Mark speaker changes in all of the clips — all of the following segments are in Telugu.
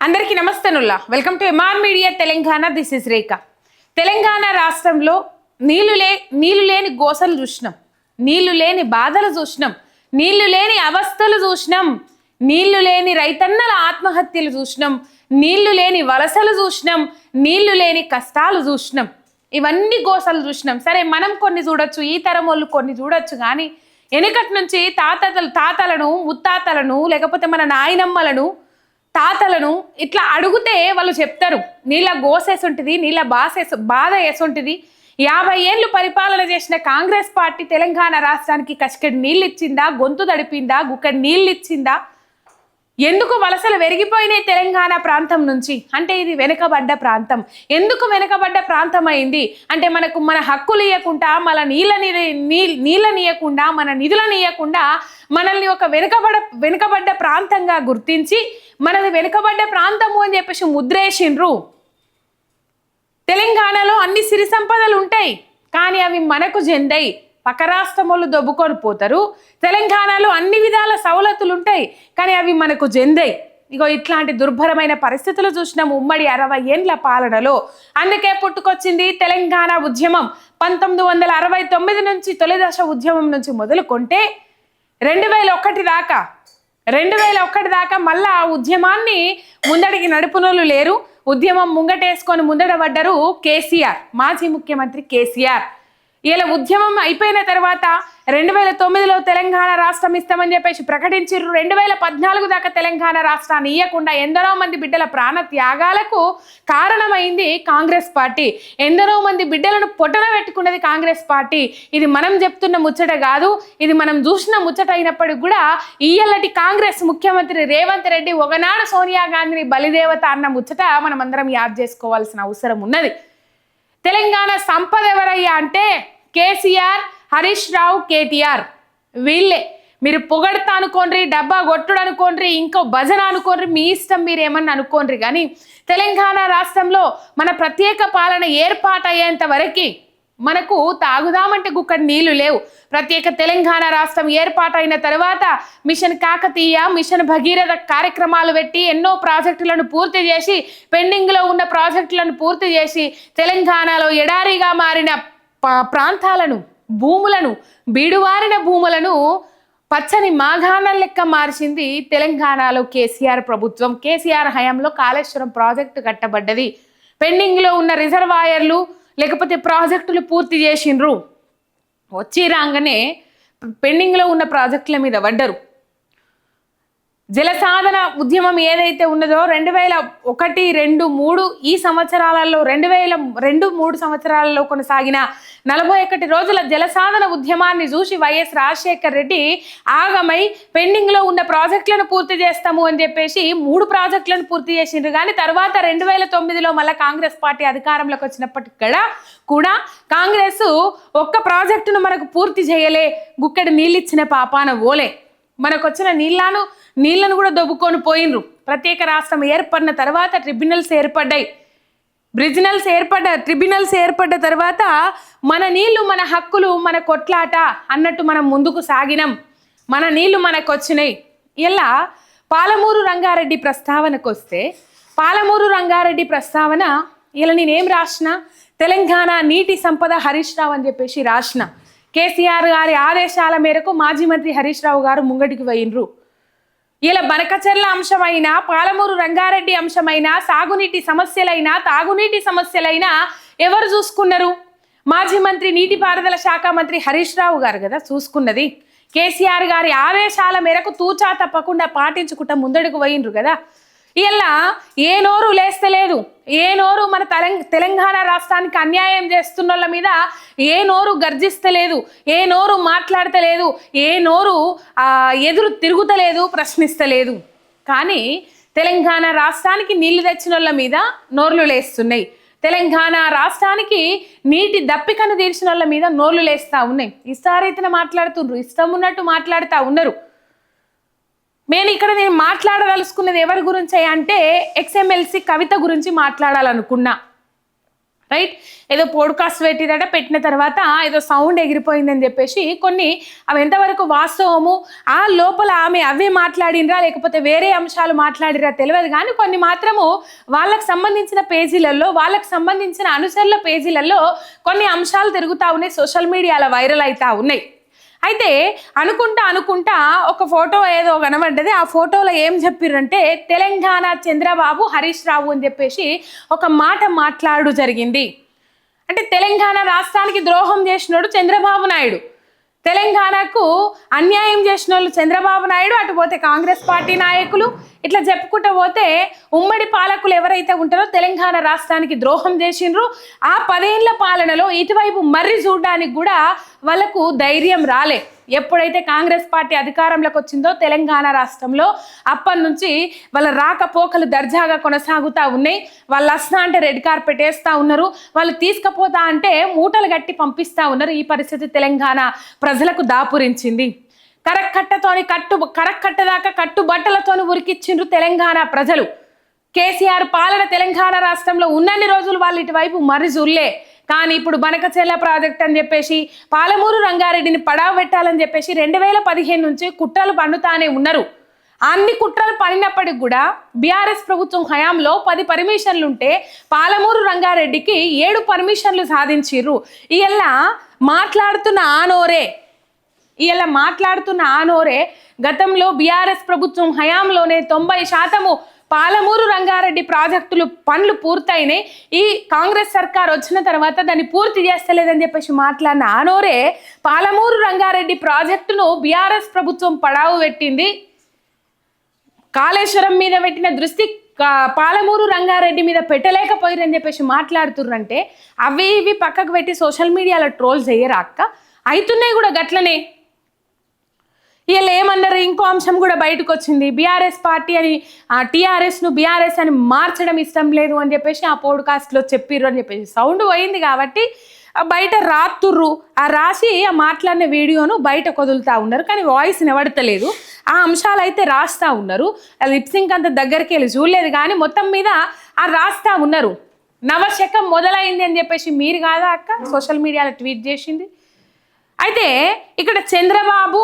Speaker 1: అందరికీ నమస్తేనుల్లా welcome to ఎమాన్ media Telangana this is Rekha Telangana రాష్ట్రంలో నీళ్ళు లే నీళ్ళు లేని గోసలు చూసినాం. నీళ్ళు లేని బాధలు చూసినాం. నీళ్ళు లేని అవస్థలు చూసినాం. నీళ్ళు లేని రైతన్నల ఆత్మహత్యలు చూసినాం. నీళ్ళు లేని వలసలు చూసినాం. నీళ్ళు లేని కష్టాలు చూసినాం. ఇవన్నీ గోసలు చూసినాం. సరే మనం కొన్ని చూడొచ్చు ఈ తరం వాళ్ళు కొన్ని చూడొచ్చు కానీ వెనుకటి నుంచి తాతలు తాతలను ముత్తాతలను లేకపోతే మన నాయనమ్మలను తాతలను ఇట్లా అడిగితే వాళ్ళు చెప్తారు నీళ్ళ గోసేసుంటిది నీళ్ళ బాసేసు బాధ వేసుంటుంది. యాభై ఏళ్ళు పరిపాలన చేసిన కాంగ్రెస్ పార్టీ తెలంగాణ రాష్ట్రానికి కసికడి నీళ్ళు ఇచ్చిందా గొంతు తడిపిందా గుక్కడి నీళ్ళు ఇచ్చిందా ఎందుకు వలసలు వెరిగిపోయినాయి తెలంగాణ ప్రాంతం నుంచి? అంటే ఇది వెనుకబడ్డ ప్రాంతం. ఎందుకు వెనుకబడ్డ ప్రాంతం అయింది అంటే మనకు మన హక్కులు ఇవ్వకుండా మన నీళ్ళని నీళ్ళని ఇవ్వకుండా మన నిధులను ఇవ్వకుండా మనల్ని ఒక వెనుకబడ వెనుకబడ్డ ప్రాంతంగా గుర్తించి మనది వెనుకబడ్డ ప్రాంతము అని చెప్పేసి ముద్రేసిండ్రు. తెలంగాణలో అన్ని సిరి సంపదలు ఉంటాయి కానీ అవి మనకు జెందై పక్క రాష్ట్రములు దొబ్బుకొని పోతారు. తెలంగాణలో అన్ని విధాల సవలతులు ఉంటాయి కానీ అవి మనకు జెందై ఇగో ఇట్లాంటి దుర్భరమైన పరిస్థితులు చూసినాం ఉమ్మడి అరవై ఏండ్ల పాలనలో అందుకే పుట్టుకొచ్చింది తెలంగాణ ఉద్యమం. పంతొమ్మిది వందల అరవై తొమ్మిది నుంచి తొలి దశ ఉద్యమం నుంచి మొదలుకొంటే రెండు వేల ఒకటి దాకా రెండు వేల ఒకటి దాకా మళ్ళా ఆ ఉద్యమాన్ని ముందడికి నడుపునోళ్ళు లేరు. ఉద్యమం ముంగటేసుకొని ముందడబడ్డరు కేసీఆర్ మాజీ ముఖ్యమంత్రి కేసీఆర్. ఇలా ఉద్యమం అయిపోయిన తర్వాత రెండు వేల తొమ్మిదిలో తెలంగాణ రాష్ట్రం ఇస్తామని చెప్పేసి ప్రకటించారు రెండు వేల పద్నాలుగు దాకా తెలంగాణ రాష్ట్రాన్ని ఇవ్వకుండా ఎందరో మంది బిడ్డల ప్రాణ త్యాగాలకు కారణమైంది కాంగ్రెస్ పార్టీ. ఎందరో మంది బిడ్డలను పొట్టన పెట్టుకున్నది కాంగ్రెస్ పార్టీ. ఇది మనం చెప్తున్న ముచ్చట కాదు ఇది మనం చూసిన ముచ్చట అయినప్పటికి కూడా ఇయ్యలటి కాంగ్రెస్ ముఖ్యమంత్రి రేవంత్ రెడ్డి ఒకనాడు సోనియా గాంధీని బలిదేవత అన్న ముచ్చట మనం అందరం యాద్ చేసుకోవాల్సిన అవసరం ఉన్నది. తెలంగాణ సంపద ఎవరయ్యా అంటే కేసీఆర్ హరీష్ రావు కేటీఆర్. వీళ్ళే. మీరు పొగడతా అనుకోండి డబ్బా కొట్టుడు అనుకోండి ఇంకో భజన అనుకోండి మీ ఇష్టం మీరు ఏమన్నా అనుకోండి కానీ తెలంగాణ రాష్ట్రంలో మన ప్రత్యేక పాలన ఏర్పాటయ్యేంత వరకు మనకు తాగుదామంటే గుక్కడి నీళ్ళు లేవు. ప్రత్యేక తెలంగాణ రాష్ట్రం ఏర్పాటైన తర్వాత మిషన్ కాకతీయ మిషన్ భగీరథ కార్యక్రమాలు పెట్టి ఎన్నో ప్రాజెక్టులను పూర్తి చేసి పెండింగ్లో ఉన్న ప్రాజెక్టులను పూర్తి చేసి తెలంగాణలో ఎడారిగా మారిన ప్రాంతాలను భూములను బీడువారిన భూములను పచ్చని మాఘానం లెక్క మార్చింది తెలంగాణలో కేసీఆర్ ప్రభుత్వం. కేసీఆర్ హయాంలో కాళేశ్వరం ప్రాజెక్టు కట్టబడ్డది. పెండింగ్లో ఉన్న రిజర్వాయర్లు లేకపోతే ప్రాజెక్టులు పూర్తి చేసిండ్రు. వచ్చి రాగానే పెండింగ్లో ఉన్న ప్రాజెక్టుల మీద పడ్డరు. జలసాధన ఉద్యమం ఏదైతే ఉన్నదో రెండు వేల ఒకటి రెండు మూడు ఈ సంవత్సరాలలో రెండు వేల రెండు మూడు సంవత్సరాలలో కొనసాగిన నలభై ఒకటి రోజుల జలసాధన ఉద్యమాన్ని చూసి వైఎస్ రాజశేఖర్ రెడ్డి ఆగమై పెండింగ్లో ఉన్న ప్రాజెక్టులను పూర్తి చేస్తాము అని చెప్పేసి మూడు ప్రాజెక్టులను పూర్తి చేసిండ్రు. కానీ తర్వాత రెండు వేల తొమ్మిదిలో మళ్ళీ కాంగ్రెస్ పార్టీ అధికారంలోకి వచ్చినప్పటికి కూడా కూడా కాంగ్రెస్ ఒక్క ప్రాజెక్టును మనకు పూర్తి చేయలే. గుక్కడి నీళ్ళిచ్చిన పాపాన ఓలే. మనకు వచ్చిన నీళ్ళను నీళ్ళను కూడా దొబ్బుకొని పోయినరు ప్రత్యేక రాష్ట్రం ఏర్పడిన తర్వాత ట్రిబ్యునల్స్ ఏర్పడ్డాయి. బ్రిజినల్స్ ఏర్పడ్డ ట్రిబ్యునల్స్ ఏర్పడ్డ తర్వాత మన నీళ్ళు మన హక్కులు మన కొట్లాట అన్నట్టు మనం ముందుకు సాగినాం. మన నీళ్ళు మనకు వచ్చినాయి ఇలా పాలమూరు రంగారెడ్డి ప్రస్తావనకు వస్తే పాలమూరు రంగారెడ్డి ప్రస్తావన ఇలా నేనేం రాసిన తెలంగాణ నీటి సంపద హరీష్ రావు అని చెప్పేసి రాసిన కేసీఆర్ గారి ఆదేశాల మేరకు మాజీ మంత్రి హరీష్ రావు గారు ముంగటికి పోయినరు ఇలా బనకచెర్ల అంశమైన పాలమూరు రంగారెడ్డి అంశమైన సాగునీటి సమస్యలైనా తాగునీటి సమస్యలైనా ఎవరు చూసుకున్నారు? మాజీ మంత్రి నీటిపారుదల శాఖ మంత్రి హరీష్ రావు గారు కదా చూసుకున్నది. కేసీఆర్ గారి ఆదేశాల మేరకు తూచా తప్పకుండా పాటించుకుంటా ముందడుగు పోయినరు కదా. ఇలా ఏ నోరు లేస్తలేదు. ఏ నోరు మన తెలంగాణ రాష్ట్రానికి అన్యాయం చేస్తున్న మీద ఏ నోరు గర్జిస్తలేదు. ఏ నోరు మాట్లాడతలేదు. ఏ నోరు ఎదురు తిరుగుతలేదు ప్రశ్నిస్తలేదు. కానీ తెలంగాణ రాష్ట్రానికి నీళ్ళు తెచ్చిన మీద నోర్లు లేస్తున్నాయి. తెలంగాణ రాష్ట్రానికి నీటి దప్పికను తీర్చిన వాళ్ళ మీద నోర్లు లేస్తూ ఉన్నాయి. ఇష్టారైతేనే మాట్లాడుతుండ్రు. ఇష్టం ఉన్నట్టు మాట్లాడుతూ ఉన్నారు. నేను ఇక్కడ నేను మాట్లాడదలుచుకున్నది ఎవరి గురించి అంటే ఎక్స్ఎంఎల్సి కవిత గురించి మాట్లాడాలనుకున్నా. రైట్? ఏదో పోడ్కాస్ట్ పెట్టిరట పెట్టిన తర్వాత ఏదో సౌండ్ ఎగిరిపోయిందని చెప్పేసి కొన్ని అవి ఎంతవరకు వాస్తవము ఆ లోపల ఆమె అవే మాట్లాడినరా లేకపోతే వేరే అంశాలు మాట్లాడిరా తెలియదు కానీ కొన్ని మాత్రము వాళ్ళకు సంబంధించిన పేజీలలో వాళ్ళకు సంబంధించిన అనుసరుల పేజీలలో కొన్ని అంశాలు తిరుగుతూ ఉన్నాయి సోషల్ మీడియాలో వైరల్ అవుతూ ఉన్నాయి. అయితే అనుకుంటా అనుకుంటా ఒక ఫోటో ఏదో కనబడ్డది. ఆ ఫోటోలో ఏం చెప్పిర్రంటే తెలంగాణ చంద్రబాబు హరీష్ రావు అని చెప్పేసి ఒక మాట మాట్లాడు జరిగింది. అంటే తెలంగాణ రాష్ట్రానికి ద్రోహం చేసినోడు చంద్రబాబు నాయుడు. తెలంగాణకు అన్యాయం చేసిన వాళ్ళు చంద్రబాబు నాయుడు అటు పోతే కాంగ్రెస్ పార్టీ నాయకులు ఇట్లా చెప్పుకుంటూ పోతే ఉమ్మడి పాలకులు ఎవరైతే ఉంటారో తెలంగాణ రాష్ట్రానికి ద్రోహం చేసిండ్రు. ఆ పదేళ్ళ పాలనలో ఇటువైపు మర్రి చూడడానికి కూడా వాళ్ళకు ధైర్యం రాలే. ఎప్పుడైతే కాంగ్రెస్ పార్టీ అధికారంలోకి వచ్చిందో తెలంగాణ రాష్ట్రంలో అప్పటి నుంచి వాళ్ళ రాకపోకలు దర్జాగా కొనసాగుతూ ఉన్నాయి. వాళ్ళు వస్తా అంటే రెడ్ కార్పెట్ వేస్తూ ఉన్నారు. వాళ్ళు తీసుకుపోతా అంటే మూటలు కట్టి పంపిస్తూ ఉన్నారు. ఈ పరిస్థితి తెలంగాణ ప్రజలకు దాపురించింది. కరక్కట్టతోని కట్టు కరక్కట్ట దాకా కట్టు బట్టలతోని ఉరికిచ్చిండ్రు తెలంగాణ ప్రజలు. కేసీఆర్ పాలన తెలంగాణ రాష్ట్రంలో ఉన్నన్ని రోజులు వాళ్ళు ఇటువైపు మరి జుల్లే. కానీ ఇప్పుడు బనకచెల్ల ప్రాజెక్ట్ అని చెప్పేసి పాలమూరు రంగారెడ్డిని పడావ పెట్టాలని చెప్పేసి రెండు వేల పదిహేను నుంచి కుట్రలు పన్నుతానే ఉన్నారు. అన్ని కుట్రలు పడినప్పటికి కూడా బీఆర్ఎస్ ప్రభుత్వం హయాంలో పది పర్మిషన్లు ఉంటే పాలమూరు రంగారెడ్డికి ఏడు పర్మిషన్లు సాధించిర్రు. ఇలా మాట్లాడుతున్న ఆనోరే. ఇలా మాట్లాడుతున్న ఆనోరే గతంలో బీఆర్ఎస్ ప్రభుత్వం హయాంలోనే తొంభై శాతము పాలమూరు రంగారెడ్డి ప్రాజెక్టులు పనులు పూర్తయినాయి. ఈ కాంగ్రెస్ సర్కార్ వచ్చిన తర్వాత దాన్ని పూర్తి చేస్తలేదని చెప్పేసి మాట్లాడిన ఆనోరే పాలమూరు రంగారెడ్డి ప్రాజెక్టును బీఆర్ఎస్ ప్రభుత్వం పడావు పెట్టింది. కాళేశ్వరం మీద పెట్టిన దృష్టి పాలమూరు రంగారెడ్డి మీద పెట్టలేకపోయిరని చెప్పేసి మాట్లాడుతుర్రంటే అవి ఇవి పక్కకు పెట్టి సోషల్ మీడియాలో ట్రోల్ చేయరా అక్క? అవుతున్నాయి కూడా గట్లనే. వీళ్ళు ఏమన్నారు? ఇంకో అంశం కూడా బయటకు వచ్చింది బీఆర్ఎస్ పార్టీ అని టీఆర్ఎస్ను బీఆర్ఎస్ అని మార్చడం ఇష్టం లేదు అని చెప్పేసి ఆ పోడ్కాస్ట్లో చెప్పిర్రు అని చెప్పేసి. సౌండ్ పోయింది కాబట్టి బయట రాత్తుర్రు. ఆ రాసి ఆ మాట్లాడిన వీడియోను బయట కొదులుతా ఉన్నారు. కానీ వాయిస్ నిలబడతలేదు. ఆ అంశాలు అయితే రాస్తా ఉన్నారు. లిప్సింగ్ అంత దగ్గరికి వెళ్ళి చూడలేదు కానీ మొత్తం మీద ఆ రాస్తా ఉన్నారు. నవశకం మొదలైంది అని చెప్పేసి మీరు కాదా అక్క? సోషల్ మీడియాలో ట్వీట్ చేసింది. అయితే ఇక్కడ చంద్రబాబు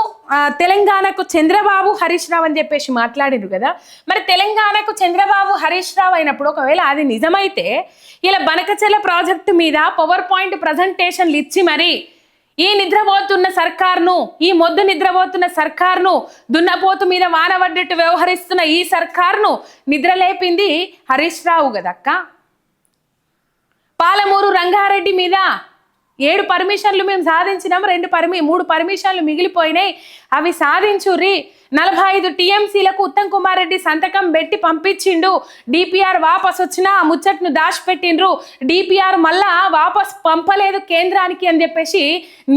Speaker 1: తెలంగాణకు చంద్రబాబు హరీష్ రావు అని చెప్పేసి మాట్లాడిరు కదా. మరి తెలంగాణకు చంద్రబాబు హరీష్ రావు అయినప్పుడు ఒకవేళ అది నిజమైతే ఇలా బనకచెల ప్రాజెక్టు మీద పవర్ పాయింట్ ప్రజెంటేషన్లు ఇచ్చి మరి ఈ నిద్రపోతున్న సర్కార్ను ఈ మొద్దు నిద్రపోతున్న సర్కార్ను దున్నపోతు మీద వానవడ్డట్టు వ్యవహరిస్తున్న ఈ సర్కార్ను నిద్రలేపింది హరీష్ రావు కదక్క? పాలమూరు రంగారెడ్డి మీద ఏడు పర్మిషన్లు మేము సాధించినాం రెండు పర్మి మూడు పర్మిషన్లు మిగిలిపోయినాయి. అవి సాధించుర్రి. నలభై ఐదు టీఎంసీలకు ఉత్తమ్ కుమార్ రెడ్డి సంతకం పెట్టి పంపించిండు. డిపిఆర్ వాపస్ వచ్చినా ఆ ముచ్చట్ను దాచిపెట్టిండ్రు. డిపిఆర్ మళ్ళా వాపస్ పంపలేదు కేంద్రానికి అని చెప్పేసి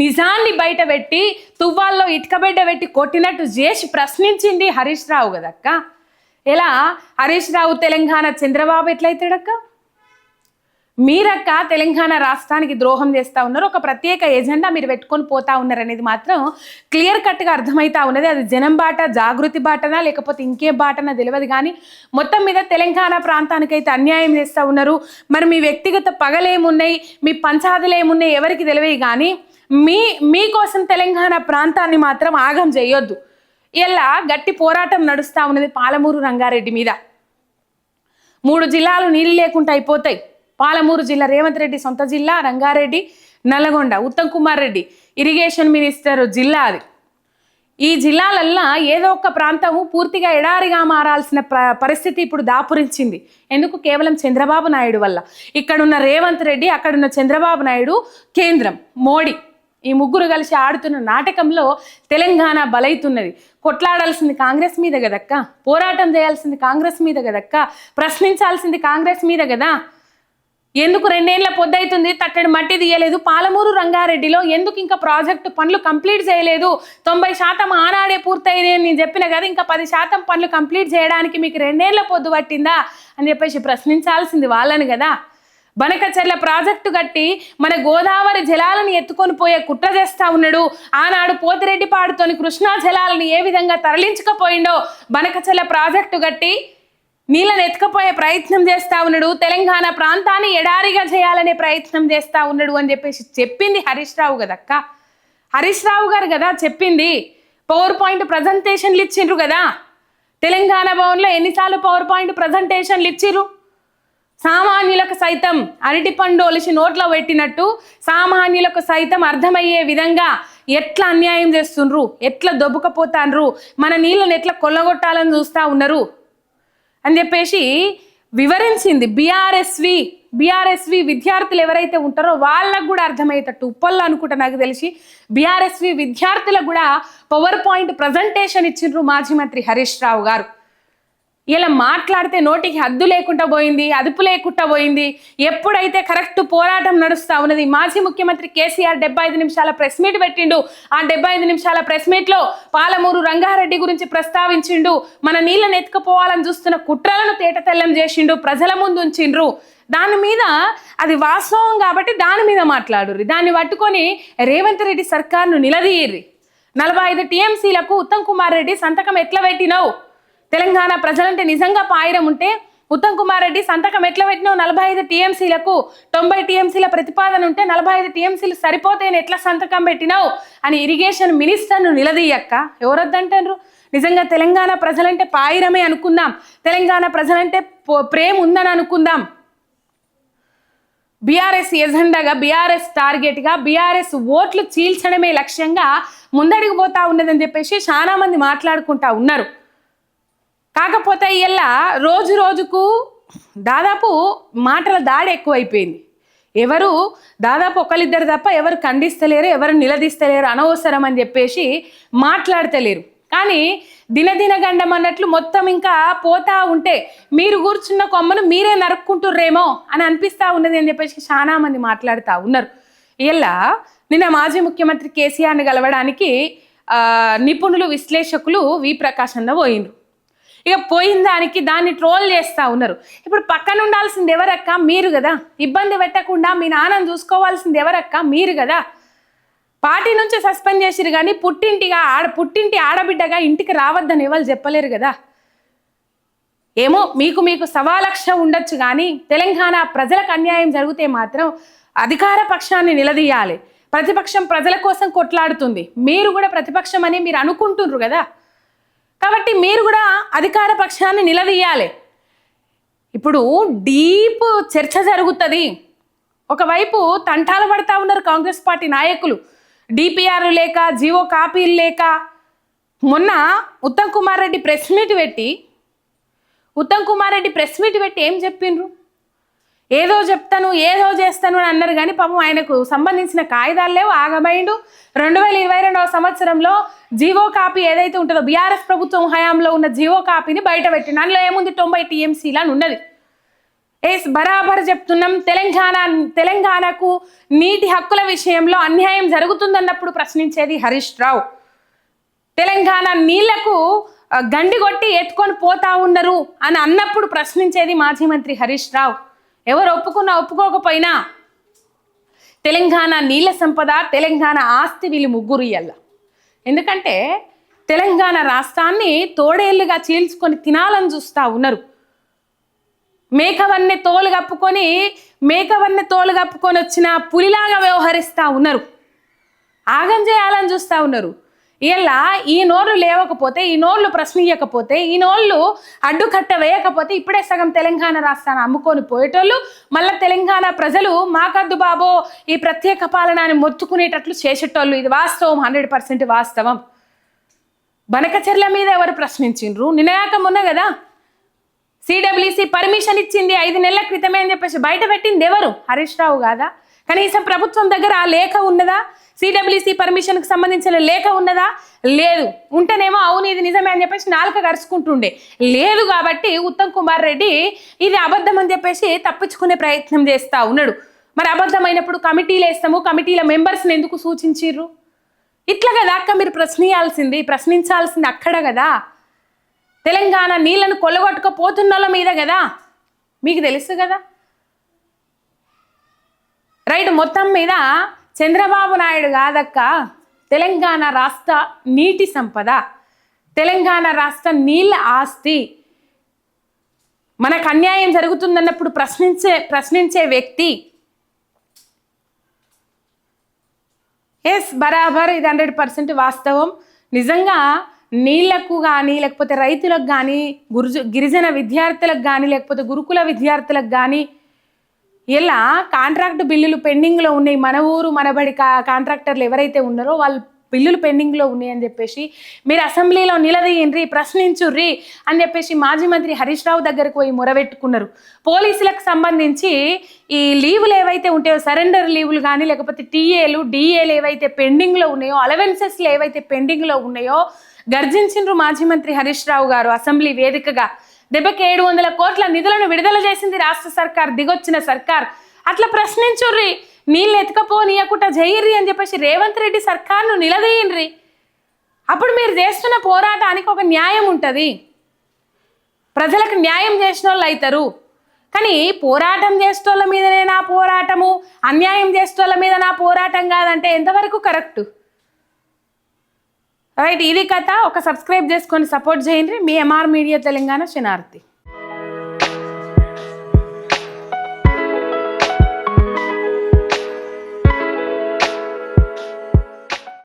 Speaker 1: నిజాన్ని బయట పెట్టి తువ్వాల్లో ఇటుకబిడ్డ పెట్టి కొట్టినట్టు చేసి ప్రశ్నించింది హరీష్ రావు కదక్క. ఎలా? హరీష్ రావు తెలంగాణ చంద్రబాబు ఎట్లయితాడక్క? మీరక్క తెలంగాణ రాష్ట్రానికి ద్రోహం చేస్తూ ఉన్నారు. ఒక ప్రత్యేక ఎజెండా మీరు పెట్టుకొని పోతా ఉన్నారు అనేది మాత్రం క్లియర్ కట్గా అర్థమవుతా ఉన్నది. అది జనం బాట జాగృతి బాటనా లేకపోతే ఇంకే బాటనా తెలియదు కానీ మొత్తం మీద తెలంగాణ ప్రాంతానికైతే అన్యాయం చేస్తూ ఉన్నారు. మరి మీ వ్యక్తిగత పగలేమున్నాయి? మీ పంచాదులు ఏమున్నాయి ఎవరికి తెలియదు కానీ మీ మీకోసం తెలంగాణ ప్రాంతాన్ని మాత్రం ఆగం చేయొద్దు. ఇలా గట్టి పోరాటం నడుస్తూ ఉన్నది పాలమూరు రంగారెడ్డి మీద. మూడు జిల్లాలు నీళ్ళు లేకుండా అయిపోతాయి. పాలమూరు జిల్లా రేవంత్ రెడ్డి సొంత జిల్లా రంగారెడ్డి నల్లగొండ ఉత్తమ్ కుమార్ రెడ్డి. ఇరిగేషన్ మినిస్టర్ జిల్లా అది. ఈ జిల్లాలల్లా ఏదో ఒక ప్రాంతము పూర్తిగా ఎడారిగా మారాల్సిన పరిస్థితి ఇప్పుడు దాపురించింది. ఎందుకు? కేవలం చంద్రబాబు నాయుడు వల్ల. ఇక్కడున్న రేవంత్ రెడ్డి అక్కడున్న చంద్రబాబు నాయుడు కేంద్రం మోడీ. ఈ ముగ్గురు కలిసి ఆడుతున్న నాటకంలో తెలంగాణ బలైతున్నది. కొట్లాడాల్సింది కాంగ్రెస్ మీద కదక్క? పోరాటం చేయాల్సింది కాంగ్రెస్ మీద కదక్క? ప్రశ్నించాల్సింది కాంగ్రెస్ మీద కదా? ఎందుకు రెండేళ్ళ పొద్దైతుంది తట్టడి మట్టి తీయలేదు. పాలమూరు రంగారెడ్డిలో ఎందుకు ఇంకా ప్రాజెక్టు పనులు కంప్లీట్ చేయలేదు? తొంభై శాతం ఆనాడే పూర్తయింది అని నేను చెప్పిన కదా ఇంకా పది శాతం పనులు కంప్లీట్ చేయడానికి మీకు రెండేళ్ళ పొద్దు పట్టిందా? అని చెప్పేసి ప్రశ్నించాల్సింది వాళ్ళని కదా. బనకచెర్ల ప్రాజెక్టు కట్టి మన గోదావరి జలాలను ఎత్తుకొని పోయే కుట్ర చేస్తా ఉన్నాడు. ఆనాడు పోతిరెడ్డి పాడుతోని కృష్ణా జలాలను ఏ విధంగా తరలించకపోయిండో బనకచెర్ల ప్రాజెక్టు కట్టి నీళ్ళని ఎత్తుకపోయే ప్రయత్నం చేస్తా ఉన్నాడు. తెలంగాణ ప్రాంతాన్ని ఎడారిగా చేయాలనే ప్రయత్నం చేస్తా ఉన్నాడు అని చెప్పేసి చెప్పింది హరీష్ రావు కదక్క హరీష్ రావు గారు కదా చెప్పింది. పవర్ పాయింట్ ప్రజెంటేషన్లు ఇచ్చిండ్రు కదా. తెలంగాణ భవన్లో ఎన్నిసార్లు పవర్ పాయింట్ ప్రజెంటేషన్లు ఇచ్చిర్రు సామాన్యులకు సైతం అరటిపండు ఒలిసి నోట్లో పెట్టినట్టు సామాన్యులకు సైతం అర్థమయ్యే విధంగా ఎట్లా అన్యాయం చేస్తుండ్రు? ఎట్లా దొబ్బకపోతాండ్రు మన నీళ్ళని ఎట్లా కొల్లగొట్టాలని చూస్తా ఉన్నారు? అని చెప్పేసి వివరించింది బీఆర్ఎస్వి బీఆర్ఎస్వి విద్యార్థులు ఎవరైతే ఉంటారో వాళ్ళకు కూడా అర్థమయ్యేటట్టు ఉప్పల్లో అనుకుంటా నాకు తెలిసి బీఆర్ఎస్వి విద్యార్థులకు కూడా పవర్ పాయింట్ ప్రజెంటేషన్ ఇచ్చిండ్రు మాజీ మంత్రి హరీష్ రావు గారు. ఇలా మాట్లాడితే నోటికి హద్దు లేకుండా పోయింది అదుపు లేకుండా పోయింది. ఎప్పుడైతే కరెక్ట్ పోరాటం నడుస్తా ఉన్నది మాజీ ముఖ్యమంత్రి కేసీఆర్ డెబ్బై ఐదు నిమిషాల ప్రెస్ మీట్ పెట్టిండు. ఆ డెబ్బై ఐదు నిమిషాల ప్రెస్ మీట్లో పాలమూరు రంగారెడ్డి గురించి ప్రస్తావించిండు. మన నీళ్ళని ఎత్తుకుపోవాలని చూస్తున్న కుట్రలను తేటతెల్లం చేసిండు ప్రజల ముందు ఉంచిండ్రు. దాని మీద అది వాస్తవం కాబట్టి దాని మీద మాట్లాడుర్రి. దాన్ని పట్టుకొని రేవంత్ రెడ్డి సర్కార్ను నిలదీయర్రి. నలభై ఐదు టీఎంసీలకు ఉత్తమ్ కుమార్ రెడ్డి సంతకం ఎట్లా పెట్టినావు? తెలంగాణ ప్రజలంటే నిజంగా పాయిరం ఉంటే ఉత్తమ్ కుమార్ రెడ్డి సంతకం ఎట్లా పెట్టినావు? నలభై ఐదు టీఎంసీలకు తొంభై టీఎంసీల ప్రతిపాదన ఉంటే నలభై ఐదు టీఎంసీలు సరిపోతేనే ఎట్లా సంతకం పెట్టినావు? అని ఇరిగేషన్ మినిస్టర్ను నిలదీయక్క ఎవరొద్దంటారు? నిజంగా తెలంగాణ ప్రజలంటే పాయిరమే అనుకుందాం. తెలంగాణ ప్రజలంటే ప్రేమ ఉందని అనుకుందాం. బీఆర్ఎస్ ఎజెండాగా బీఆర్ఎస్ టార్గెట్గా బీఆర్ఎస్ ఓట్లు చీల్చడమే లక్ష్యంగా ముందడికి పోతా ఉన్నదని చెప్పేసి చాలామంది మాట్లాడుకుంటా ఉన్నారు. కాకపోతే ఇలా రోజు రోజుకు దాదాపు మాటల దాడి ఎక్కువైపోయింది. ఎవరు దాదాపు ఒకరిద్దరు తప్ప ఎవరు ఖండిస్తలేరు ఎవరు నిలదీస్తలేరు అనవసరం అని చెప్పేసి మాట్లాడతలేరు. కానీ దినదిన గండం అన్నట్లు మొత్తం ఇంకా పోతా ఉంటే మీరు కూర్చున్న కొమ్మను మీరే నరుక్కుంటుర్రేమో అని అనిపిస్తూ ఉన్నది అని చెప్పేసి చాలా మంది మాట్లాడుతూ ఉన్నారు. ఇలా నిన్న మాజీ ముఖ్యమంత్రి కేసీఆర్ని కలవడానికి నిపుణులు విశ్లేషకులు వి ప్రకాశంలో అన్న పోయిండ్రు. ఇక పోయిన దానికి దాన్ని ట్రోల్ చేస్తూ ఉన్నారు. ఇప్పుడు పక్కన ఉండాల్సింది ఎవరక్క? మీరు కదా. ఇబ్బంది పెట్టకుండా మీ నాన్నను చూసుకోవాల్సింది ఎవరక్క? మీరు కదా. పార్టీ నుంచి సస్పెండ్ చేసిరు కానీ పుట్టింటిగా ఆడ పుట్టింటి ఆడబిడ్డగా ఇంటికి రావద్దని ఎవరు చెప్పలేరు కదా. ఏమో మీకు మీకు సవాలక్ష ఉండొచ్చు కానీ తెలంగాణ ప్రజలకు అన్యాయం జరిగితే మాత్రం అధికార పక్షాన్ని నిలదీయాలి. ప్రతిపక్షం ప్రజల కోసం కొట్లాడుతుంది. మీరు కూడా ప్రతిపక్షం అని మీరు అనుకుంటున్నారు కదా. కాబట్టి మీరు కూడా అధికార పక్షాన్ని నిలదీయాలి. ఇప్పుడు డీప్ చర్చ జరుగుతుంది. ఒకవైపు తంటాలు పడతా ఉన్నారు కాంగ్రెస్ పార్టీ నాయకులు. డిపిఆర్ లేక జీవో కాపీలు లేక. మొన్న ఉత్తమ్ కుమార్ రెడ్డి ప్రెస్ మీట్ పెట్టి ఉత్తమ్ కుమార్ రెడ్డి ప్రెస్ మీట్ పెట్టి ఏం చెప్పిండ్రు? ఏదో చెప్తాను ఏదో చేస్తాను అని అన్నారు కానీ పాపం ఆయనకు సంబంధించిన కాగితాలు లేవు. ఆగమైండు. రెండు వేల ఇరవై రెండవ సంవత్సరంలో జీవో కాపీ ఏదైతే ఉంటుందో బీఆర్ఎస్ ప్రభుత్వం హయాంలో ఉన్న జీవో కాపీని బయట పెట్టిండు. అందులో ఏముంది? తొంభై టీఎంసీలు అని ఉన్నది. ఎస్ బరాబర్ చెప్తున్నాం. తెలంగాణ తెలంగాణకు నీటి హక్కుల విషయంలో అన్యాయం జరుగుతుందన్నప్పుడు ప్రశ్నించేది హరీష్ రావు. తెలంగాణ నీళ్ళకు గండి కొట్టి ఎత్తుకొని పోతా ఉన్నారు అని అన్నప్పుడు ప్రశ్నించేది మాజీ మంత్రి హరీష్ రావు. ఎవరు ఒప్పుకున్నా ఒప్పుకోకపోయినా తెలంగాణ నీళ్ళ సంపద తెలంగాణ ఆస్తి వీళ్ళు ముగ్గురు ఇయ్యాల. ఎందుకంటే తెలంగాణ రాష్ట్రాన్ని తోడేళ్ళుగా చీల్చుకొని తినాలని చూస్తూ ఉన్నారు. మేకవన్నె తోలు కప్పుకొని మేకవన్నె తోలు కప్పుకొని వచ్చిన పులిలాగా వ్యవహరిస్తూ ఉన్నారు. ఆగం చేయాలని చూస్తూ ఉన్నారు. ఇలా ఈ నోళ్ళు లేవకపోతే ఈ నోళ్ళు ప్రశ్నించకపోతే ఈ నోళ్ళు అడ్డుకట్ట వేయకపోతే ఇప్పుడే సగం తెలంగాణ రాష్ట్రాన్ని అమ్ముకొని పోయేటోళ్ళు మళ్ళీ తెలంగాణ ప్రజలు మాకద్దు బాబో ఈ ప్రత్యేక పాలనాన్ని మొత్తుకునేటట్లు చేసేటోళ్ళు. ఇది వాస్తవం హండ్రెడ్ పర్సెంట్ వాస్తవం. బనకచెర్ల మీద ఎవరు ప్రశ్నించిండ్రు? నినాయకం ఉన్న కదా? సిడబ్ల్యూసి పర్మిషన్ ఇచ్చింది ఐదు నెలల క్రితమే అని చెప్పేసి బయట పెట్టింది ఎవరు? హరీష్ రావు కాదా? కనీసం ప్రభుత్వం దగ్గర ఆ లేఖ ఉన్నదా? సిడబ్ల్యూసి పర్మిషన్కి సంబంధించిన లేఖ ఉన్నదా? లేదు. ఉంటేనేమో అవును ఇది నిజమే అని చెప్పేసి నాలుక కరుచుకుంటుండే. లేదు కాబట్టి ఉత్తమ్ కుమార్ రెడ్డి ఇది అబద్ధం అని చెప్పేసి తప్పించుకునే ప్రయత్నం చేస్తా ఉన్నాడు. మరి అబద్ధమైనప్పుడు కమిటీలు వేస్తాము కమిటీల మెంబర్స్ని ఎందుకు సూచించిర్రు? ఇట్లా కదా అక్క మీరు ప్రశ్నించాల్సింది ప్రశ్నించాల్సింది అక్కడ కదా. తెలంగాణ నీళ్ళను కొల్లగొట్టుకపోతున్న వాళ్ళ మీద కదా. మీకు తెలుసు కదా? రైట్ మొత్తం మీద చంద్రబాబు నాయుడు కాదక్క. తెలంగాణ రాష్ట్ర నీటి సంపద తెలంగాణ రాష్ట్ర నీళ్ళ ఆస్తి. మనకు అన్యాయం జరుగుతుందన్నప్పుడు ప్రశ్నించే ప్రశ్నించే వ్యక్తి. ఎస్ బరాబర్ ఇది హండ్రెడ్ పర్సెంట్ వాస్తవం. నిజంగా నీళ్ళకు కానీ లేకపోతే రైతులకు కానీ గురుజు గిరిజన విద్యార్థులకు కానీ లేకపోతే గురుకుల విద్యార్థులకు కానీ ఇలా కాంట్రాక్ట్ బిల్లులు పెండింగ్లో ఉన్నాయి. మన ఊరు మనబడి కా కాంట్రాక్టర్లు ఎవరైతే ఉన్నారో వాళ్ళు బిల్లులు పెండింగ్లో ఉన్నాయని చెప్పేసి మీరు అసెంబ్లీలో నిలదీయండి ప్రశ్నించుర్రి అని చెప్పేసి మాజీ మంత్రి హరీష్ రావు దగ్గరకు పోయి మొరబెట్టుకున్నారు పోలీసులకు సంబంధించి ఈ లీవులు ఏవైతే ఉంటాయో సరెండర్ లీవులు కానీ లేకపోతే టీఏలు డిఏలు ఏవైతే పెండింగ్లో ఉన్నాయో అలవెన్సెస్లు ఏవైతే పెండింగ్లో ఉన్నాయో గర్జించిండ్రు మాజీ మంత్రి హరీష్ రావు గారు అసెంబ్లీ వేదికగా. దెబ్బకి ఏడు వందల కోట్ల నిధులను విడుదల చేసింది రాష్ట్ర సర్కార్ దిగొచ్చిన సర్కార్. అట్లా ప్రశ్నించుర్రి నీళ్ళు ఎత్తుకపోనీయకుండా జయిర్రి అని చెప్పేసి రేవంత్ రెడ్డి సర్కార్ను నిలదీయండ్రి. అప్పుడు మీరు చేస్తున్న పోరాటానికి ఒక న్యాయం ఉంటుంది. ప్రజలకు న్యాయం చేసిన వాళ్ళు అవుతారు కానీ పోరాటం చేసేటోళ్ళ మీదనే నా పోరాటము అన్యాయం చేసేటోళ్ళ మీద నా పోరాటం కాదంటే ఎంతవరకు కరెక్ట్? రైట్ ఇది కథ. ఒక సబ్స్క్రైబ్ చేసుకొని సపోర్ట్ చేయండి. మీ ఎంఆర్ మీడియా తెలంగాణ శనార్థి